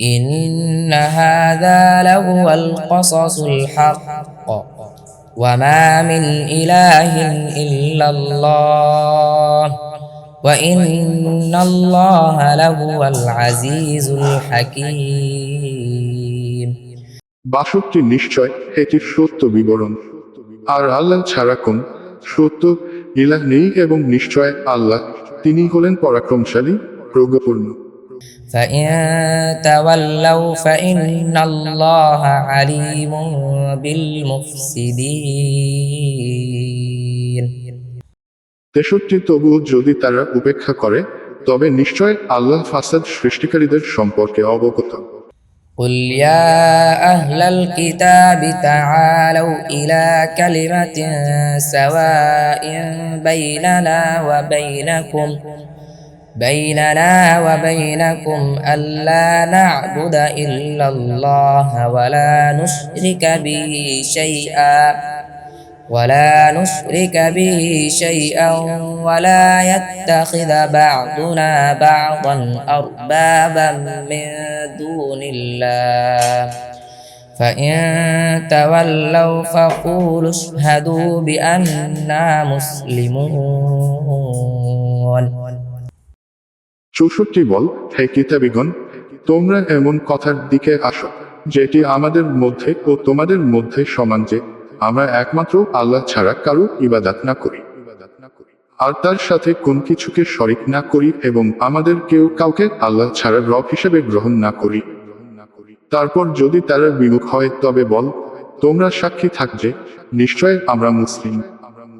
إن هذا لهو القصص الحق وما من إله إلا الله وإن الله لهو العزيز الحكيم বাষট্টি নিশ্চয় এটি সত্য বিবরণ আর আল্লাহ ছাড়া কোন সত্য ইলাহ নেই এবং নিশ্চয় আল্লাহ তিনি হলেন পরাক্রমশালী প্রজ্ঞপূর্ণ فإن تولوا فإن الله عليم بالمفسدين তেষট্টি তবুও যদি তারা উপেক্ষা করে তবে নিশ্চয় আল্লাহ ফাসাদ সৃষ্টিকারীদের সম্পর্কে অবগত قل يا أهل الكتاب تعالوا إلى كلمة سواء بيننا وبينكم بيننا وبينكم ألا نعبد إلا الله ولا نشرك به شيئا ولا نشرك به شيئا ولا يتخذ بعضنا بعضا أربابا من دون الله. فإن تولوا فقولوا اشهدوا بأننا مسلمون. চৌষট্টি বল, হে কিতাবিগণ, তোমরা এমন কথার দিকে আসো, যেটি আমাদের মধ্যে ও তোমাদের মধ্যে সমান যে, আমরা একমাত্র আল্লাহ ছাড়া কারও ইবাদাত না করি। আর তার সাথে কোন কিছুকে শরিক না করি এবং আমাদের কেউ কাউকে আল্লাহ ছাড়া রব হিসেবে গ্রহণ না করি। তারপর যদি তারা বিমুখ হয়, তবে বল, তোমরা সাক্ষী থাক যে, নিশ্চয় আমরা মুসলিম।